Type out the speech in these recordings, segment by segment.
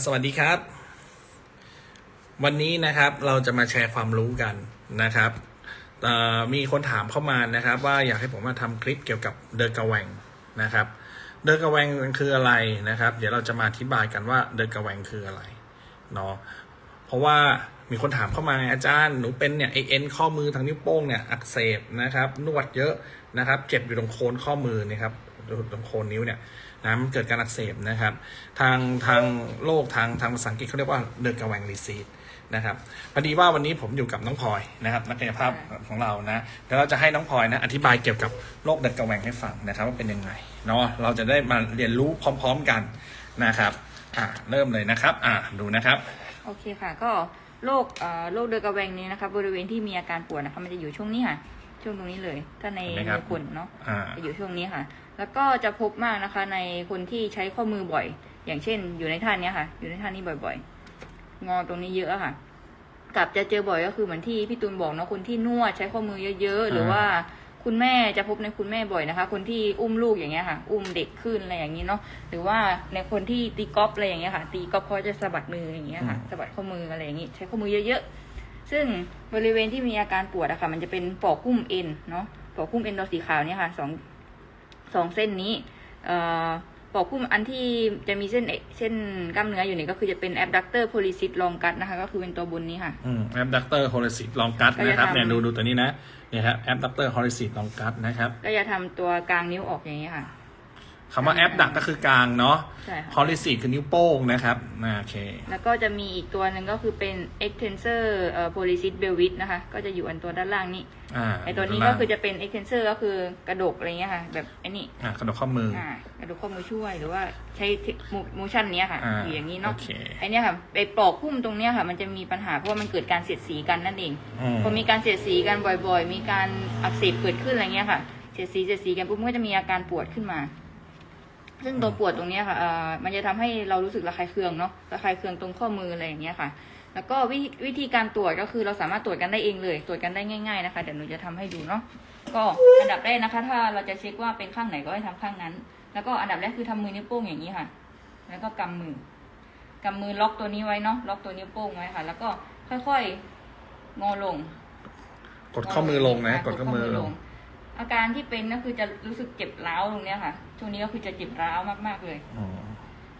สวัสดีครับ วันนี้นะครับเราจะมาแชร์ความรู้กันนะครับ มีคนถามเข้ามานะครับ ว่าอยากให้ผมมาทำคลิปเกี่ยวกับเดินกระแวงนะครับ เดินกระแวงคืออะไรนะครับ เดี๋ยวเราจะมาอธิบายกันว่าเดินกระแวงคืออะไรเนาะเพราะว่ามีคนถามเข้ามาอาจารย์หนูเป็นเนี่ยไอเอ็นข้อมือทางนิ้วโป้งเนี่ยอักเสบนะครับนวดเยอะนะครับ เจ็บอยู่ตรงโคนข้อมือนะครับตรงโคนนิ้วเนี่ย นะมันเกิดการอักเสบนะครับ ทางทางโลกทางทางภาษาอังกฤษเขาเรียกว่าเดินกระแวงรีซีดนะครับพอดีว่าวันนี้ผมอยู่กับน้องพลอยนะครับนักกายภาพของเรานะเดี๋ยวเราจะให้น้องพลอยนะอธิบายเกี่ยวกับโรคเดินกระแวงให้ฟังนะครับว่าเป็นยังไงเนาะเราจะได้มาเรียนรู้พร้อม ๆกันนะครับอ่าเริ่มเลยนะครับอ่าดูนะครับโอเคค่ะก็โรคเอ่อโรคเดือกระแวงนี้นะคะบริเวณที่มีอาการปวดนะคะมันจะอยู่ช่วงนี้ค่ะช่วงตรงนี้เลย ถ้าในเห็นไหมครับในคนเนาะอ่าจะอยู่ช่วงนี้ค่ะ แล้วก็จะพบมากนะคะในคนที่ใช้ข้อมือบ่อย อย่างเช่น อยู่ในท่าเนี้ยค่ะ อยู่ในท่านี้บ่อย ๆ งอตรงนี้เยอะอะค่ะ กับจะเจอบ่อยก็คือเหมือนที่พี่ตูนบอกเนาะคนที่นวดใช้ข้อมือเยอะ ๆ หรือว่าคุณแม่จะพบในคุณแม่บ่อยนะคะ คนที่อุ้มลูกอย่างเงี้ยค่ะ อุ้มเด็กขึ้นอะไรอย่างนี้เนาะหรือว่าในคนที่ตีกอล์ฟอะไรอย่างเงี้ยค่ะ ตีกอล์ฟเขาจะสะบัดมืออย่างเงี้ยค่ะอืมสะบัดข้อมืออะไรอย่างงี้ใช้ข้อมือเยอะๆซึ่งบริเวณที่มีอาการปวดอะค่ะ มันจะเป็นปอกหุ้มเอ็นเนาะปอกหุ้มเอ็นตัวสีขาวเนี่ยค่ะสอง สองเส้นนี้เอ่อปอกหุ้มอันที่จะมีเส้นเอเส้นกล้ามเนื้ออยู่เนี่ยก็คือจะเป็น abductor pollicis longus นะคะ ก็คือเป็นตัวบนนี้ค่ะอืมแอปดักเตอร์ฮอริซิตลองกัดก็จะนะครับทำเนี่ยดูดูตัวนี้นะเนี่ยครับแอปดักเตอร์ฮอริซิตลองกัดนะครับ ก็จะทำตัวกลางนิ้วออกอย่างนี้ค่ะ คำว่าแอปดักก็คือกลางเนาะใช่ค่ะฮอริซิตคือนิ้วโป้งนะครับอ่าโอเค แล้วก็จะมีอีกตัวหนึ่งก็คือเป็น extensor เอ่อ pollicis belvis นะคะ ก็จะอยู่อันตัวด้านล่างนี้อ่าไอตัวนี้ก็คือจะเป็น extensor ก็คือกระดกอะไรเงี้ยค่ะ แบบไอ้นี่อ่ากระดกข้อมือออ่ากระดูกข้อมือช่วยหรือว่าใช้โมชั่นเนี้ยค่ะอ่าอยู่อย่างนี้เนาะโอเค ไอเนี้ยค่ะไอปลอกหุ้มตรงเนี้ยค่ะ มันจะมีปัญหาเพราะว่ามันเกิดการเสียดสีกันนั่นเอง อืม พอมีการเสียดสีกันบ่อยๆ มีการอักเสบเกิดขึ้นอะไรเงี้ยค่ะ เสียดสีเสียดสีกันปุ๊บมันก็จะมีอาการปวดขึ้นมา ซึ่งตัวปวดตรงเนี้ยค่ะเอ่อมันจะทำให้เรารู้สึกระคายเคืองเนาะระคายเคืองตรงข้อมืออะไรอย่างเงี้ยค่ะ แล้วก็วิธีวิธีการตรวจก็คือเราสามารถตรวจกันได้เองเลย ตรวจกันได้ง่ายๆนะคะเดี๋ยวหนูจะทำให้ดูเนาะก็อันดับแรกนะคะ ถ้าเราจะเช็คว่าเป็นข้างไหนก็ให้ทำข้างนั้น แล้วก็อันดับแรกคือทำมือนิ้วโป้งอย่างนี้ค่ะ แล้วก็กำมือกำมือล็อกตัวนี้ไว้เนาะล็อกตัวนิ้วโป้งไว้ค่ะ แล้วก็ค่อยๆงอลง กดข้อมือลงนะ กดข้อมือลง อาการที่เป็นก็คือจะรู้สึกเจ็บร้าวตรงเนี้ยค่ะ ช่วงนี้ก็คือจะเจ็บร้าวมากๆเลยอ๋อ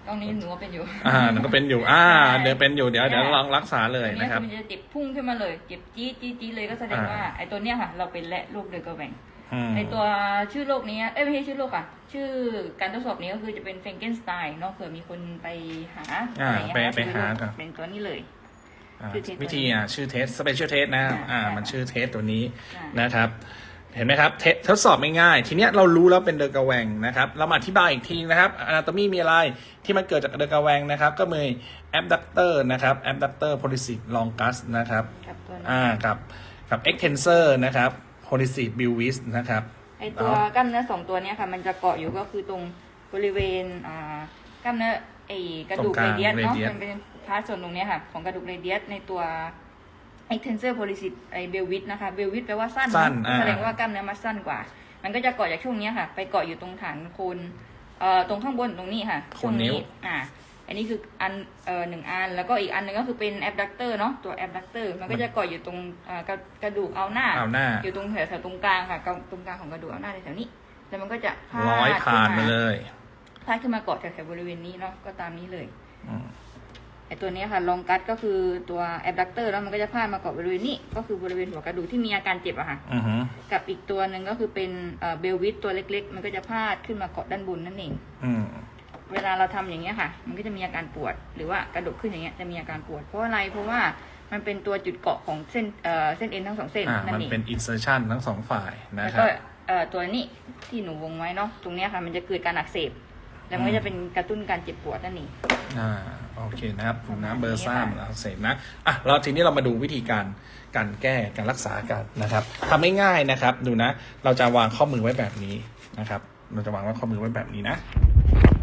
ตรงนี้หนูว่าเป็นอยู่อ่านั่นก็เป็นอยู่ อ่าใช่เดี๋ยวเป็นอยู่เดี๋ยวเดี๋ยวลองรักษาเลยตรงเนี้นะยครับมันจะเจ็บพุ่งขึ้นมาเลยเจ็บจี๊ดจี๊ดจี๊ดเลยก็แสดงว่าอ่าไอ้ตัวเนี้ยค่ะ เราเป็นและโรคเดือกระแหว่งอืมในตัวชื่อโรคนี้เอ้ยไม่ใช่ชื่อโรคค่ะ ชื่อการทดสอบนี้ก็คือจะเป็นเฟงเกนสไตน์เนาะเผื่อมีคนไปหาอ่าอะไรเงี้ยไปนะไปหาชื่อโรคครับเป็นตัวนี้เลยอ่าชื่อเทสวิธีอะชื่อเทสสเปเชียลเทสนะ อ่าอ่าใช่มันชื่อเทสตัวนี้ใช่นะครับ เห็นไหมครับเททดสอบไม่ง่ายทีเนี้ยเรารู้แล้วเป็นเดอร์กระแวงนะครับเรามาอธิบายอีกทีนะครับอนาโตมีมีอะไรที่มันเกิดจากเดอร์กระแวงนะครับ ก็มีแอปดักเตอร์นะครับแอปดักเตอร์โพลิซิตลองกัสนะครับกับตัวนี้อ่ากับกับเอ็กเทนเซอร์นะครับโพลิซิตบิลวิสนะครับไอตัวกล้ามเนื้อสองตัวเนี้ยค่ะ มันจะเกาะอยู่ก็คือตรงบริเวณอ่ากล้ามเนื้อไอกระดูกตรงกเรลางเดียสเนาะ radius มันเป็นพาร์ทส่วนตรงเนี้ยค่ะ ของกระดูกเรเดียสในตัว extensor pollicis ไอเบลวิดนะคะเบลวิดแปลว่าสั้นสั้นเนอะอ่า แสดงว่ากล้ามเนื้อมันสั้นกว่า มันก็จะเกาะจากช่วงเนี้ยค่ะ ไปเกาะอยู่ตรงฐานโคนเอ่อตรงข้างบนตรงนี้ค่ะโคนนิ้วช่งอ่า อันนี้คืออันเอ่อหนึ่งอันแล้วก็อีกอันหนึ่งก็คือเป็น abductor เนาะตัว abductor มันก็จะเกาะอยู่ตรงอ่ากระกระดูกเอาหน้า เอาหน้า อยู่ตรงแถวแถวตรงกลางค่ะกลางตรงกลางของกระดูกเอาหน้าแถวๆนี้ แล้วมันก็จะพาดร้อยผ่านขึ้มาเลยพาดขึ้นมาเกาะแถวๆบริเวณนี้เนาะก็ตามนี้เลย อืมไอ ตัวเนี้ยค่ะลองกัดก็คือตัว abductor แล้วมันก็จะพาดมาเกาะบริเวณนี้ ก็คือบริเวณหัวกระดูกที่มีอาการเจ็บอะค่ะอือฮึกับอีกตัวหนึ่งก็คือเป็นเอ่อเบลวิสตัวเล็ก ๆ มันก็จะพาดขึ้นมาเกาะด้านบนนั่นเองอืมเวลาเราทำอย่างเงี้ยค่ะ มันก็จะมีอาการปวด หรือว่ากระดกขึ้นอย่างเงี้ยจะมีอาการปวด เพราะอะไรเพราะว่ามันเป็นตัวจุดเกาะของเส้นเอ่อเส้นเอ็นทั้งสองเส้นอ่านั่มันนเองเป็นอินเซอร์ชันทั้งสองฝ่ายนะแล้วครัก็บเอ่อตัวนี้ที่หนูวงไว้เนาะตรงเนี้ยค่ะ มันจะเกิดการอักเสบ แล้วมันก็จะเป็นกระตุ้นการเจ็บปวดนั่นเองอ่า โอเคนะครับผมนะประมาณนี้เบอร์ซ่าค่ะมันอักเสบนะอะเราทีนี้เรามาดูวิธีการการแก้การรักษากันนะครับทำง่ายๆนะครับ ดูนะ เราจะวางข้อมือไว้แบบนี้นะครับ เราจะวางไว้ข้อมือไว้แบบนี้นะ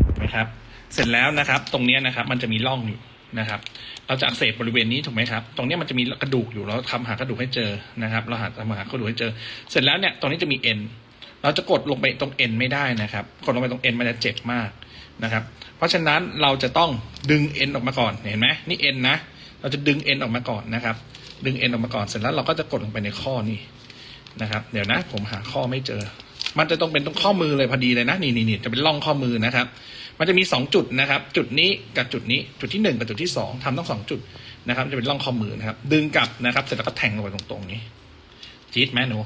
เห็นไหมครับ เสร็จแล้วนะครับ ตรงเนี้ยนะครับ มันจะมีร่องอยู่นะครับ เราจะอักเสบบริเวณนี้ถูกไหมครับ ตรงเนี้ยมันจะมีกระดูกอยู่เราทำหากระดูกให้เจอนะครับ เราหาทำหากระดูกให้เจอ เสร็จแล้วเนี่ยตรงนี้จะมีเอ็นเราจะกดลงไปตรงเอ็นไม่ได้นะครับ กดลงไปตรงเอ็นมันจะเจ็บมาก นะครับ เพราะฉะนั้นเราจะต้องดึงเอ็นออกมาก่อนเห็นไหมนี่เอ็นนะ เราจะดึงเอ็นออกมาก่อนนะครับ ดึงเอ็นออกมาก่อนเสร็จแล้วเราก็จะกดลงไปในข้อนี้นะครับ เดี๋ยวนะ ผมหาข้อไม่เจอ มันจะต้องเป็นตรงข้อมือเลยพอดีเลยนะนี่นี่นี่จะเป็นร่องข้อมือนะครับ มันจะมีสองจุดนะครับ จุดนี้กับจุดนี้จุดที่หนึ่งกับจุดที่สองทำต้งสองจุดนะครับ จะเป็นร่องข้อมือนะครับ ดึงกลับนะครับ เสร็จแล้วก็แทงลงไปตรงๆนี้จี๊ดไหมหนู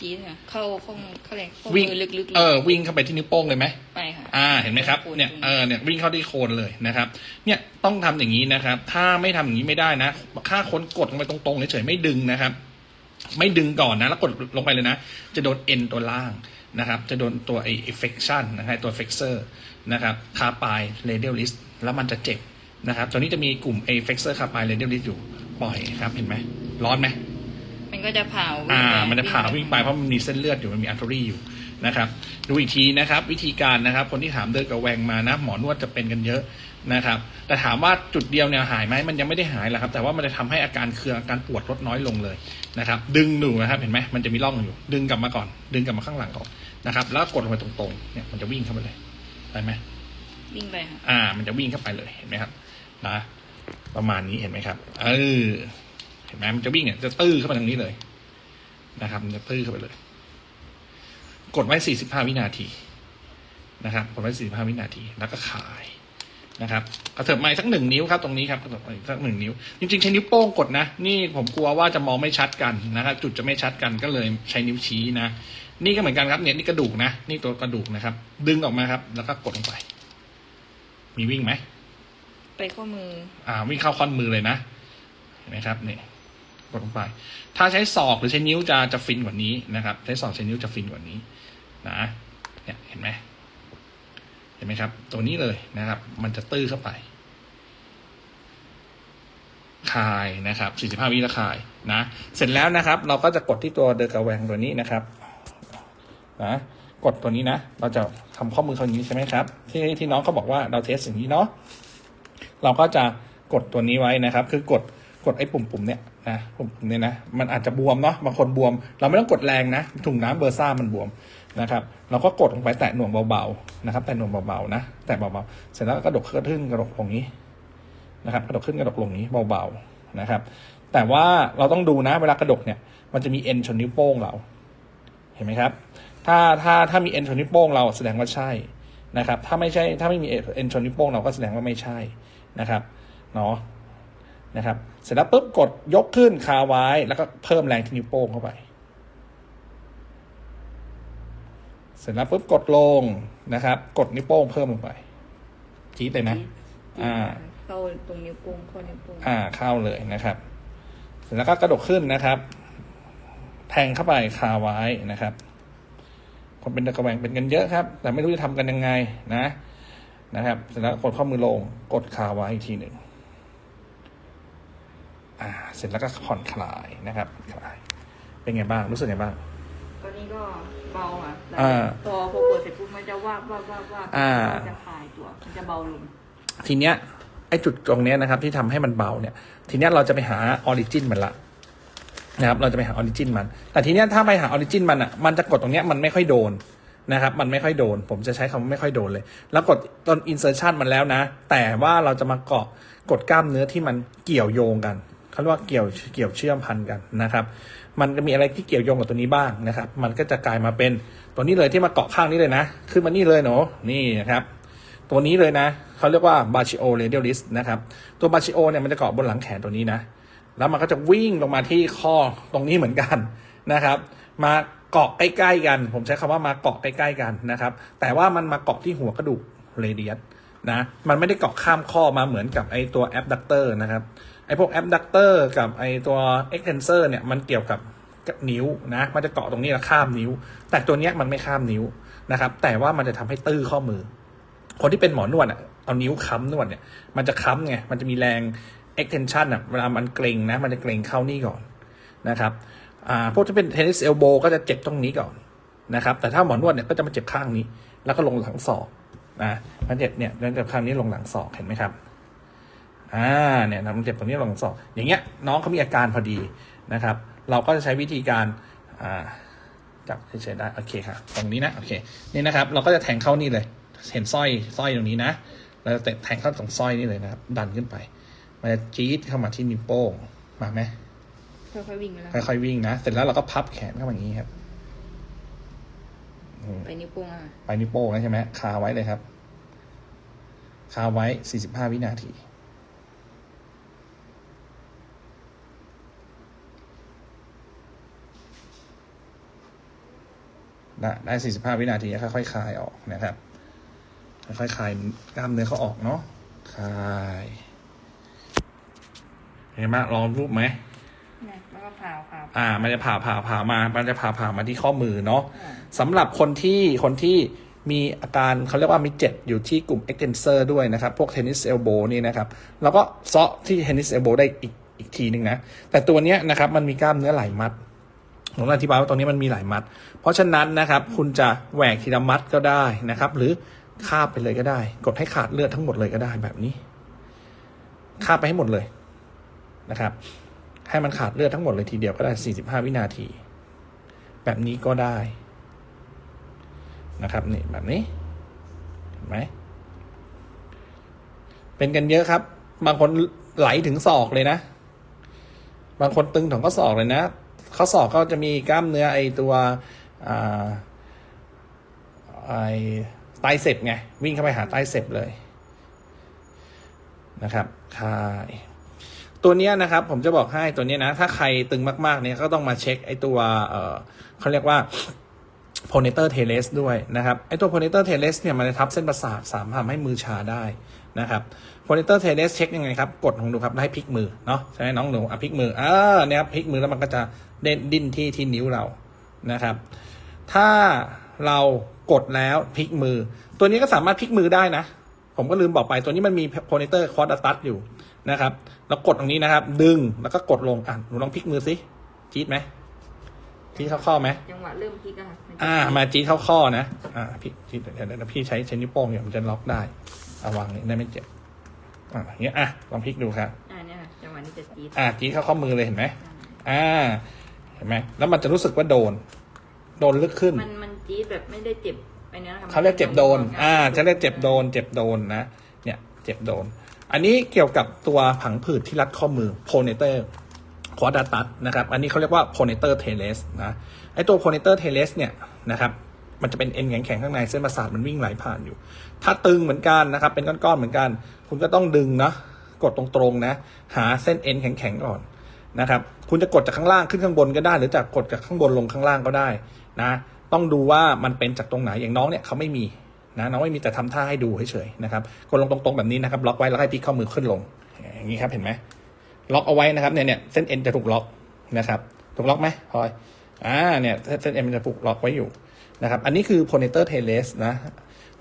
จี๊ดค่ะเข้าข้องเข้าแรงข้อวิ่งมือลึกๆเลเอยอวิ่งเข้าไปที่นิ้วโป้งเลยไหมไปค่ะอ่าเห็นไหมครับโคนเนี่ยตรงเออเนี่ยวิ่งเข้าที่โคนเลยนะครับ เนี่ยต้องทำอย่างนี้นะครับ ถ้าไม่ทำอย่างนี้ไม่ได้นะถ้าคนกดลงไปตรงๆเฉยๆไม่ดึงนะครับ ไม่ดึงก่อนนะ แล้วกดลงไปเลยนะ จะโดนเอ็นตัวล่างนะครับ จะโดนตัวไอ affection นะครับตัว flexor นะครับคาปาย radial list แล้วมันจะเจ็บนะครับตัวนี้จะมีกลุ่ม a flexor คาปาย radial list อยู่ปล่อยครับเห็นไหมร้อนไหม มันก็จะเผาอ่าวิ่งไปมันจะผ่าวิ่งไปเพราะมันมีเส้นเลือดอยู่มันมีอัลตรีอยู่นะครับดูอีกทีนะครับ วิธีการนะครับ คนที่ถามเดินกับแวงมานะ หมอนวดจะเป็นกันเยอะนะครับ แต่ถามว่าจุดเดียวเนี่ยหายไหมมันยังไม่ได้หายหรอกครับ แต่ว่ามันจะทำให้อาการเคืองอาการปวดลดน้อยลงเลยนะครับ ดึงหนูนะครับเห็นไหมมันจะมีร่องอยู่ ดึงกลับมาก่อน ดึงกลับมาข้างหลังก่อนนะครับ แล้วกดลงไปตรงๆเนี่ยมันจะวิ่งเข้าไปเลยไปไหมวิ่งไปค่ะอ่า มันจะวิ่งเข้าไปเลยเห็นไหมครับ นะ ประมาณนี้เห็นไหมครับ เออ เห็นไหมมันจะวิ่งเนี่ยจะตื้อเข้าไปทางนี้เลยนะครับมันจะตื้อเข้าไปเลย กดไว้ 45 วินาทีนะครับกดไว้ 45 วินาที แล้วก็ขายนะครับกระเถิบมาอีกสักหนึ่งนิ้วครับตรงนี้ครับกระเถิบมาอีกสักหนึ่งนิ้ว จริงๆใช้นิ้วโป้งกดนะ นี่ผมกลัวว่าจะมองไม่ชัดกันนะครับ จุดจะไม่ชัดกันก็เลยใช้นิ้วชี้นะ นี่ก็เหมือนกันครับเนี่ยนี่กระดูกนะ นี่ตัวกระดูกนะครับ ดึงออกมาครับ แล้วก็กดลงไป มีวิ่งไหม ไปข้อมือ อ่า วิ่งเข้าข้อนมือเลยนะเห็นไหมครับนี่ กดลงไป ถ้าใช้ศอกหรือใช้นิ้วจะจะฟินกว่านี้นะครับ ใช้ศอกใช้นิ้วจะฟินกว่านี้นะเนี่ยเห็นไหมเห็นไหมครับ ตัวนี้เลยนะครับ มันจะตื้อเข้าไป คายนะครับ 45 วิแล้วคายนะ เสร็จแล้วนะครับ เราก็จะกดที่ตัวเดอร์กาแวงตัวนี้นะครับนะกดตัวนี้นะ เราจะทำข้อมือเขาอย่างนี้ใช่ไหมครับ ที่ที่น้องเขาบอกว่าเราเทสอย่างนี้เนาะ เราก็จะกดตัวนี้ไว้นะครับ คือกดกดไอ้ปุ่มปุ่มๆเนี่ย นะปุ่มเนี่ยนะมันอาจจะบวมเนาะบางคนบวม เราไม่ต้องกดแรงนะถุงน้ำเบอร์ซ่ามันบวมนะครับ เราก็กดลงไปแตะหน่วงเบาๆนะครับ แตะหน่วงเบาๆนะแตะเบาๆเสร็จแล้วก็กระดกขึ้นกระดกลงนี้นะครับ กระดกขึ้นกระดกลงนี้เบาๆนะครับ แต่ว่าเราต้องดูนะเวลากระดกเนี่ย มันจะมีเอ็นชนนิ้วโป้งเรา เห็นไหมครับ ถ้าถ้าถ้ามีเอ็นชนนิ้วโป้งเราแสดงว่าใช่นะครับ ถ้าไม่ใช่ถ้าไม่มีเอ็นชนนิ้วโป้งเราก็แสดงว่าไม่ใช่นะครับเนาะ นะครับ เสร็จแล้วปุ๊บกดยกขึ้นคาไว้ แล้วก็เพิ่มแรงที่นิ้วโป้งเข้าไป เสร็จแล้วปุ๊บกดลงนะครับ กดนิ้วโป้งเพิ่มลงไปจี๊ดเลยนะ อ่า เข้าตรงนิ้วโป้งเข้านิ้วโป้งอ่าเข้าเลยนะครับ เสร็จแล้วก็กระดกขึ้นนะครับ แทงเข้าไปคาไว้นะครับ คนเป็นตะกระแวงเป็นกันเยอะครับ แต่ไม่รู้จะทำกันยังไงนะ นะครับ เสร็จแล้วกดข้อมือลง กดคาไว้อีกทีหนึ่ง อ่า เสร็จแล้วก็ผ่อนคลายนะครับผ่อนคลาย เป็นไงบ้าง รู้สึกไงบ้าง ตอนนี้ก็เบาอะแต่อ่า พอพอเปิดเสร็จปุ๊บมันจะวาบวาบวาบวาบอ่า มันจะคลายตัว มันจะเบาลง ทีเนี้ยไอ้จุดตรงเนี้ยนะครับที่ทำให้มันเบาเนี่ย ทีเนี้ยเราจะไปหาออริจินมันละนะครับ เราจะไปหาออริจินมัน แต่ทีเนี้ยถ้าไปหาออริจินมันอะมันจะกดตรงเนี้ยมันไม่ค่อยโดนนะครับ มันไม่ค่อยโดน ผมจะใช้คำว่าไม่ค่อยโดนเลย แล้วกดตอนอินเซ r ร์ชันมันแล้วนะ แต่ว่าเราจะมาเกาะกดกล้ามเนื้อที่มันเกี่ยวโยงกัน เขาเรียกว่าเกี่ยวเกี่ยวเชื่อมพันกันนะครับ มันจะมีอะไรที่เกี่ยวโยงกับตัวนี้บ้างนะครับ มันก็จะกลายมาเป็นตัวนี้เลยที่มาเกาะข้างนี้เลยนะ ขึ้นมานี่เลยเนาะนี่นะครับ ตัวนี้เลยนะเขาเรียกว่าบาชิโอเรเดียลิสนะครับ ตัวบาชิโอเนี่ยมันจะเกาะบนหลังแขนตัวนี้นะ แล้วมันก็จะวิ่งลงมาที่ข้อตรงนี้เหมือนกันนะครับ มาเกาะใกล้ๆกัน ผมใช้คำว่ามาเกาะใกล้ๆกันนะครับ แต่ว่ามันมาเกาะที่หัวกระดูกเรเดียส นะมันไม่ได้เกาะข้ามข้อมาเหมือนกับไอตัวแอปดักเตอร์นะครับไอพวกแอปดักเตอร์กับไอตัวเอ็กเทนเซอร์เนี่ยมันเกี่ยวกับนิ้วนะมันจะเกาะตรงนี้แล้วข้ามนิ้ว แต่ตัวเนี้ยมันไม่ข้ามนิ้วนะครับ แต่ว่ามันจะทำให้ตื้อข้อมือ คนที่เป็นหมอนวดอะเอานิ้วค้ำนวดเนี่ยมันจะค้ำไงมันจะมีแรง extension อะเวลามันเกรงนะ มันจะเกรงเข้านี่ก่อนนะครับอ่าพวกที่เป็น tennis elbow ก็จะเจ็บตรงนี้ก่อนนะครับ แต่ถ้าหมอนวดเนี่ยก็จะมาเจ็บข้างนี้ แล้วก็ลงหลังศอก นะมันเจ็บเนี่ยมันเจ็บข้างนี้ลงหลังศอกเห็นไหมครับอ่าเนี่ยนะมันเจ็บตรงนี้ลงหลังศอก อย่างเงี้ยน้องเขามีอาการพอดีนะครับ เราก็จะใช้วิธีการอ่าจับเฉยๆได้โอเคค่ะตรงนี้นะโอเคนี่นะครับ เราก็จะแทงเข้านี่เลย เห็นสร้อยสร้อยตรงนี้นะเราจะแทงเข้าตรงสร้อยนี่เลยนะครับ ดันขึ้นไปมันจะจี๊ดเข้ามาที่นิ้วโป้งมาไหมค่อยๆวิ่งไปแล้วค่อยๆวิ่งนะ เสร็จแล้วเราก็พับแขนเข้ามาอย่างนี้ครับอืม ไปนิ้วโป้งอะไปนิ้วโป้งแล้วใช่ไหมคาไว้เลยครับ คาไว้45วินาทีได้ได้45วินาทีค่อยๆคลายออกนะครับ ค่อยๆคลายกล้ามเนื้อเขาออกเนาะคลาย เห็นไหมลองรูปไหมเนี่ยแล้วก็ ผ่าผ่าอ่า มันจะผ่าผ่าผ่ามา มันจะผ่าผ่ามาที่ข้อมือเนาะอ่าสำหรับคนที่คนที่มีอาการเขาเรียกว่ามีเจ็บอยู่ที่กลุ่ม extensor ด้วยนะครับ พวก tennis elbow นี่นะครับ แล้วก็เซาะที่ tennis elbow ได้อีกอีกทีหนึ่งนะ แต่ตัวเนี้ยนะครับมันมีกล้ามเนื้อหลายมัดผมอธิบายว่าตรงนี้มันมีหลายมัด เพราะฉะนั้นนะครับ คุณจะแหวกทีละมัดก็ได้นะครับ หรือคาบไปเลยก็ได้ กดให้ขาดเลือดทั้งหมดเลยก็ได้แบบนี้คาบไปให้หมดเลยนะครับ ให้มันขาดเลือดทั้งหมดเลยทีเดียวก็ได้ 45 วินาที แบบนี้ก็ได้นะครับนี่แบบนี้เห็นไหมเป็นกันเยอะครับ บางคนไหลถึงศอกเลยนะ บางคนตึงถึงข้อศอกเลยนะข้อศอกก็จะมีกล้ามเนื้อไอตัวไอไตเสพไงวิ่งเข้าไปหาไตเสพเลยนะครับคาย ตัวเนี้ยนะครับผมจะบอกให้ตัวเนี้ยนะ ถ้าใครตึงมาก ๆ เนี่ยก็ต้องมาเช็คไอตัวเออเขาเรียกว่าโพเนเตอร์เทเลสด้วยนะครับไอตัวโพเนเตอร์เทเลสเนี่ยมันจะทับเส้นประสาทสามารถทำให้มือชาได้นะครับโพเนเตอร์เทเลสเช็คยังไงครับ กดลองดูครับแล้วให้พลิกมือเนาะใช่ไหมน้องหนูอะพลิกมืออ่าเนี่ยครับพลิกมือแล้วมันก็จะเด่นดิ้นที่ที่นิ้วเรานะครับ ถ้าเรากดแล้วพลิกมือ ตัวนี้ก็สามารถพลิกมือได้นะ ผมก็ลืมบอกไปตัวนี้มันมีโพเนเตอร์คอร์ดตัสอยู่ นะครับ แล้วกดตรงนี้นะครับ ดึงแล้วก็กดลงอะหนูลองพลิกมือสิจี๊ดไหมจี๊ดเข้าข้อไหมจังหวะเริ่มพลิกอะค่ะนจะอ่า มาจี๊ดเข้าข้อนะอ่าพี่จี๊ดเดี๋ยวเดี๋ยวพี่ใช้ใช้นิ้วโป้งเนี่ยมันจะล็อกได้เอาวางนี่ได้ไม่เจ็บอ่าอย่างเงี้ยอะลองพลิกดูครับอ่าเนี่ยค่ะจังหวะนี้จะจี๊ดอ่าจี๊ดเข้าข้อมือเลยเห็นไหมอ่าเห็นไหมแล้วมันจะรู้สึกว่าโดน โดนลึกขึ้น มันมันจี๊ดแบบไม่ได้เจ็บไปเนี้ยนะคะเขาเรียกเจ็บโดน อ่าจะเรียกเจ็บโดน เจ็บโดนนะเนี่ย เจ็บโดน อันนี้เกี่ยวกับตัวผังผืดที่รัดข้อมือโพเนเตอร์ควอดาตัสนะครับ อันนี้เขาเรียกว่าโพเนเตอร์เทเลสนะไอตัวโพเนเตอร์เทเลสเนี่ยนะครับมันจะเป็นเอ็นแข็งๆข้างในเส้นประสาทมันวิ่งไหลผ่านอยู่ ถ้าตึงเหมือนกันนะครับ เป็นก้อนๆเหมือนกัน คุณก็ต้องดึงนะกดตรงๆนะ หาเส้นเอ็นแข็งๆก่อนนะครับ คุณจะกดจากข้างล่างขึ้นข้างบนก็ได้ หรือจากกดจากข้างบนลงข้างล่างก็ได้นะ ต้องดูว่ามันเป็นจากตรงไหนอย่างน้องเนี่ยเขาไม่มี นะน้องไม่มีแต่ทำท่าให้ดูเฉยๆนะครับกดลงตรงๆแบบนี้นะครับล็อกไว้แล้วให้พลิกข้อมือขึ้นลงอย่างนี้ครับเห็นไหมล็อกเอาไว้นะครับเนี่ยเนี่ยเส้นเอ็นจะถูกล็อกนะครับถูกล็อกไหมพลอยอ่าเนี่ยเส้นเอ็นมันจะถูกล็อกไว้อยู่นะครับอันนี้คือ ponator teres นะ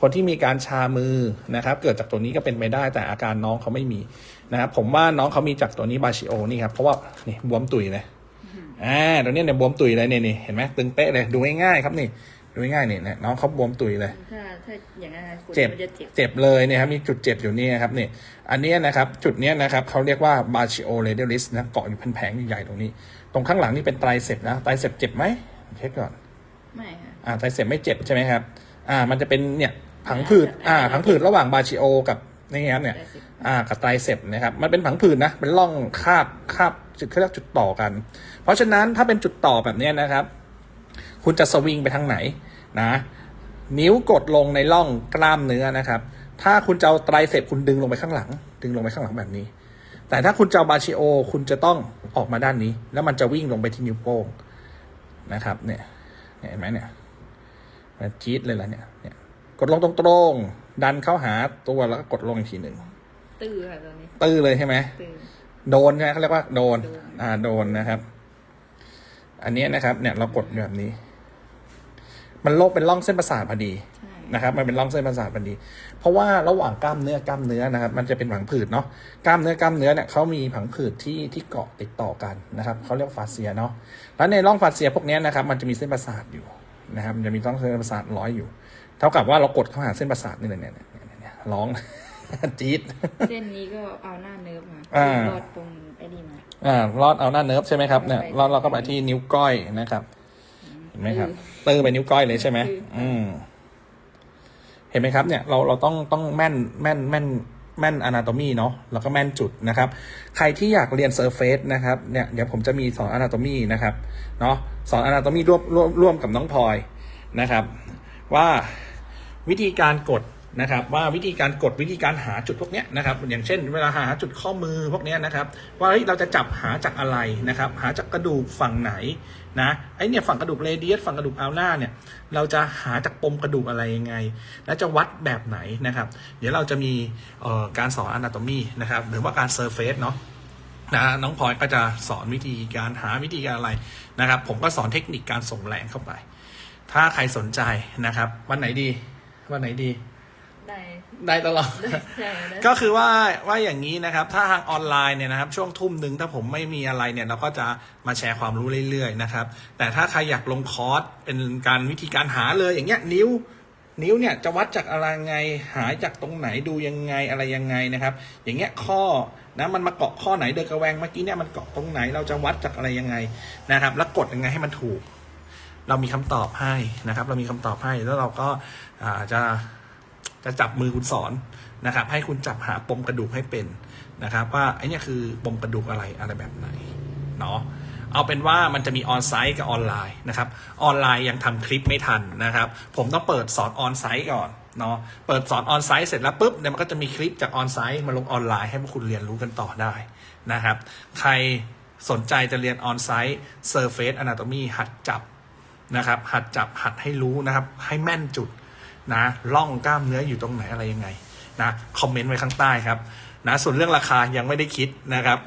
คนที่มีการชามือนะครับ เกิดจากตัวนี้ก็เป็นไปได้แต่อาการน้องเขาไม่มีนะครับผมว่าน้องเขามีจากตัวนี้บาชิโอนี่ครับเพราะว่านี่บวมตุยเลยอ่าตัวเนี้ยเนี่ยบวมตุยเลยเนี่ยนี่เห็นไหมตึงเป๊ะเลยดูง่ายๆครับนี่ ดูง่ายๆนี่เนี่ยน้องเขาบวมตุยเลยถ้าถ้าอย่างนั้นนะคุณเจ็บมันจะเจ็บเจ็บเลยเนี่ยครับมีจุดเจ็บอยู่นี่ครับนี่อันเนี้ยนะครับจุดเนี้ยนะครับเขาเรียกว่าบาชิโอเรเดลิสนะเกาะอยู่เป็นแผงใหญ่ๆตรงนี้ ตรงข้างหลังนี่เป็นไตรเสพนะไตรเสพเจ็บไหมเช็คก่อนไม่ค่ะอ่าไตรเสพไม่เจ็บใช่ไหมครับอ่ามันจะเป็นเนี่ยผังผืดอ่าผังผืดระหว่างบาชิโอกับนี่ครับเนี่ยได้สิอ่ากับไตรเสพนะครับมันเป็นผังผืดนะเป็นร่องคาบคาบจุดเขาเรียกจุดต่อกัน เพราะฉะนั้นถ้าเป็นจุดต่อแบบเนี้ยนะครับ คุณจะสวิงไปทางไหนนะ นิ้วกดลงในร่องกล้ามเนื้อนะครับ ถ้าคุณจะเอาไตรเสพคุณดึงลงไปข้างหลัง ดึงลงไปข้างหลังแบบนี้ แต่ถ้าคุณจะเอาบาชิโอ คุณจะต้องออกมาด้านนี้ แล้วมันจะวิ่งลงไปที่นิ้วโป้งนะครับ เนี่ยเนี่ยเห็นไหมเนี่ยมันจี๊ดเลยล่ะเนี่ยเนี่ย กดลงตรงๆดันเข้าหาตัวแล้วก็กดลงอีกทีหนึ่งตื้อค่ะตอนนี้ตื้อเลยใช่ไหมตื้อโดนใช่ไหมเขาเรียกว่าโดนโดนอ่าโดนนะครับ อันเนี้ยนะครับ เนี่ยเรากดแบบนี้ มันโลกเป็นร่องเส้นประสาทพอดีใช่นะครับ มันเป็นร่องเส้นประสาทพอดี เพราะว่าระหว่างกล้ามเนื้อกล้ามเนื้อนะครับ มันจะเป็นผังผืดเนาะ กล้ามเนื้อกล้ามเนื้อเนี่ยเขามีผังผืดที่ที่เกาะติดต่อกันนะครับเขาเรียกฟาเซียเนาะ แล้วในร่องฟาเซียพวกเนี้ยนะครับ มันจะมีเส้นประสาทอยู่นะครับ มันจะมีร่องเส้นประสาทร้อยอยู่ เท่ากับว่าเรากดเข้าหาเส้นประสาทนี่เลยเนี่ยเนี่ยเนี่ยเนี่ยร้องจี๊ด เส้นนี้ก็เอาหน้าเนิร์ฟมาอ่ารอดตรงไอ้นี่มาอ่ารอดเอาหน้าเนิร์ฟใช่ไหมครับเนี่ยไปรอดเราก็ไปที่นิ้วก้อยนะครับเห็นไหมครับตื้อไปนิ้วก้อยเลยใช่ไหมตื้ออือืม เห็นไหมครับเนี่ยเราเราต้องต้องแม่นแม่นแม่นแม่นอนาโตมีเนาะแล้วก็แม่นจุดนะครับ ใครที่อยากเรียนเซอร์เฟสนะครับเนี่ยเดี๋ยวผมจะมีสอนอนาโตมีนะครับเนาะสอนอนาโตมีร่วมร่วมร่วมกับน้องพลอยนะครับ ว่าวิธีการกดนะครับ ว่าวิธีการกดวิธีการหาจุดพวกเนี้ยนะครับ อย่างเช่น เวลาหาจุดข้อมือพวกเนี้ยนะครับ ว่าเฮ้ยเราจะจับหาจากอะไรนะครับ หาจากกระดูกฝั่งไหน นะไอเนี่ยฝั่งกระดูกเรเดียสฝั่งกระดูกอัลนาเนี่ยเราจะหาจากปมกระดูกอะไรยังไง และจะวัดแบบไหนนะครับ เดี๋ยวเราจะมีการสอนอนาโตมีนะครับหรือว่าการเซอร์เฟสเนาะนะน้องพลอยก็จะสอนวิธีการหาวิธีการอะไรนะครับ ผมก็สอนเทคนิคการส่งแรงเข้าไป ถ้าใครสนใจนะครับ วันไหนดี วันไหนดี ได้ได้ตลอดได้ก็คือว่าว่าอย่างนี้นะครับ ถ้าทางออนไลน์เนี่ยนะครับช่วงทุ่มหนึ่งถ้าผมไม่มีอะไรเนี่ยเราก็จะมาแชร์ความรู้เรื่อยๆนะครับ แต่ถ้าใครอยากลงคอร์สเป็นการวิธีการหาเลยอย่างเงี้ยนิ้ว นิ้วเนี่ยจะวัดจากอะไรไงหาจากตรงไหนดูยังไงอะไรยังไงนะครับ อย่างเงี้ยข้อนะมันมาเกาะข้อไหนเดินกระแวงเมื่อกี้เนี่ยมันเกาะตรงไหนเราจะวัดจากอะไรยังไงนะครับ แล้วกดยังไงให้มันถูก เรามีคำตอบให้นะครับ เรามีคำตอบให้แล้วเราก็อ่าจะ จะจับมือคุณสอนนะครับ ให้คุณจับหาปมกระดูกให้เป็นนะครับ ว่าไอเนี่ยคือปมกระดูกอะไรอะไรแบบไหนเนาะเอาเป็นว่ามันจะมีออนไซต์กับออนไลน์นะครับออนไลน์ยังทำคลิปไม่ทันนะครับ ผมต้องเปิดสอนออนไซต์ก่อนเนาะเปิดสอนออนไซต์เสร็จแล้วปุ๊บเนี่ยมันก็จะมีคลิปจากออนไซต์มาลงออนไลน์ให้พวกคุณเรียนรู้กันต่อได้นะครับ ใครสนใจจะเรียนออนไซต์ Surface Anatomy หัดจับนะครับ หัดจับหัดให้รู้นะครับ ให้แม่นจุด นะล่องกล้ามเนื้ออยู่ตรงไหนอะไรยังไงนะคอมเมนต์ไว้ข้างใต้ครับนะส่วนเรื่องราคายังไม่ได้คิดนะครับ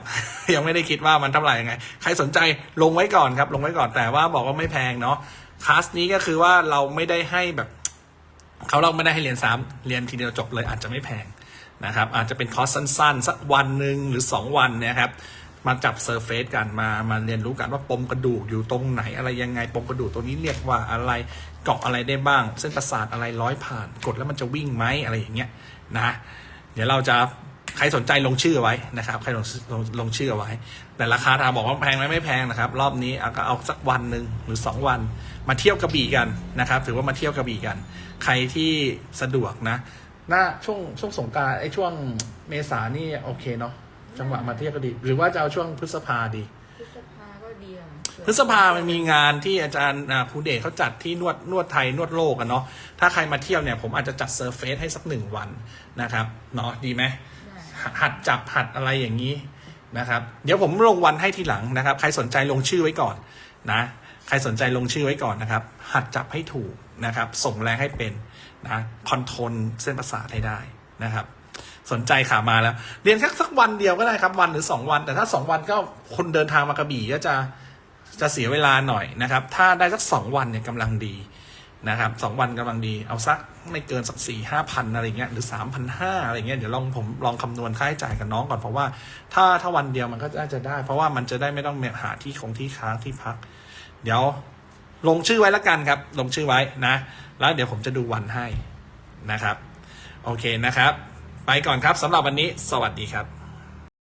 ยังไม่ได้คิดว่ามันเท่าไหร่ยังไง ใครสนใจลงไว้ก่อนครับ ลงไว้ก่อนแต่ว่าบอกว่าไม่แพงเนาะคลาสนี้ก็คือว่าเราไม่ได้ให้แบบเขาเราไม่ได้ให้เรียนซ้ำเรียนทีเดียวจบเลยอาจจะไม่แพงนะครับ อาจจะเป็นคอร์สสั้นๆ สักวันหนึ่งหรือ 2 วันนะครับ มาจับเซอร์เฟซกันมามาเรียนรู้กันว่าปมกระดูกอยู่ตรงไหนอะไรยังไง ปมกระดูกตัวนี้เรียกว่าอะไรเกาะอะไรได้บ้าง เส้นประสาทอะไรร้อยผ่าน กดแล้วมันจะวิ่งไหมอะไรอย่างเงี้ยนะเดี๋ยวเราจะใครสนใจลงชื่อไว้นะครับ ใครลงลงลงชื่อไว้ แต่ราคาทางบอกว่าแพงไหมไม่แพงนะครับ รอบนี้เอาก็เอาสักวันหนึ่งหรือ 2 วัน มาเที่ยวกระบี่กันนะครับ ถือว่ามาเที่ยวกระบี่กัน ใครที่สะดวกนะหน้าช่วงช่วงสงการไอ้ช่วงเมษานี่โอเคเนาะ จังหวะมาเที่ยวก็ดี หรือว่าจะเอาช่วงพฤษภาดี พฤษภาก็ดีอะพฤษภามันมีงานที่อาจารย์อ่าครูเดชเขาจัดที่นวดนวดไทยนวดโลกกันเนาะถ้าใครมาเที่ยวเนี่ยผมอาจจะจัดเซอร์เฟสให้สักหนึ่งวันนะครับเนาะดีไหมได้หัดหัดจับหัดอะไรอย่างนี้นะครับเดี๋ยวผมลงวันให้ทีหลังนะครับ ใครสนใจลงชื่อไว้ก่อนนะ ใครสนใจลงชื่อไว้ก่อนนะครับ หัดจับให้ถูกนะครับ ส่งแรงให้เป็นนะคอนโทรลเส้นประสาทให้ได้นะครับ สนใจขามาแล้ว เรียนแค่สักวันเดียวก็ได้ครับวันหรือสองวัน แต่ถ้าสองวันก็คนเดินทางมากระบี่ก็จะจะเสียเวลาหน่อยนะครับ ถ้าได้สักสองวันเนี่ยกำลังดีนะครับสองวันกำลังดีเอาสักไม่เกินสักสี่ห้าพันอะไรเงี้ยหรือสามพันห้าอะไรเงี้ยเดี๋ยวลองผมลองคำนวณค่าใช้จ่ายกับน้องก่อนเพราะว่าถ้าถ้าวันเดียวมันก็น่าจะได้ เพราะว่ามันจะได้ไม่ต้องหาที่คงที่ค้างที่พัก เดี๋ยวลงชื่อไว้แล้วกันครับ ลงชื่อไว้นะ แล้วเดี๋ยวผมจะดูวันให้นะครับ โอเคนะครับ ก่อนครับสำหรับวันนี้ สวัสดีครับ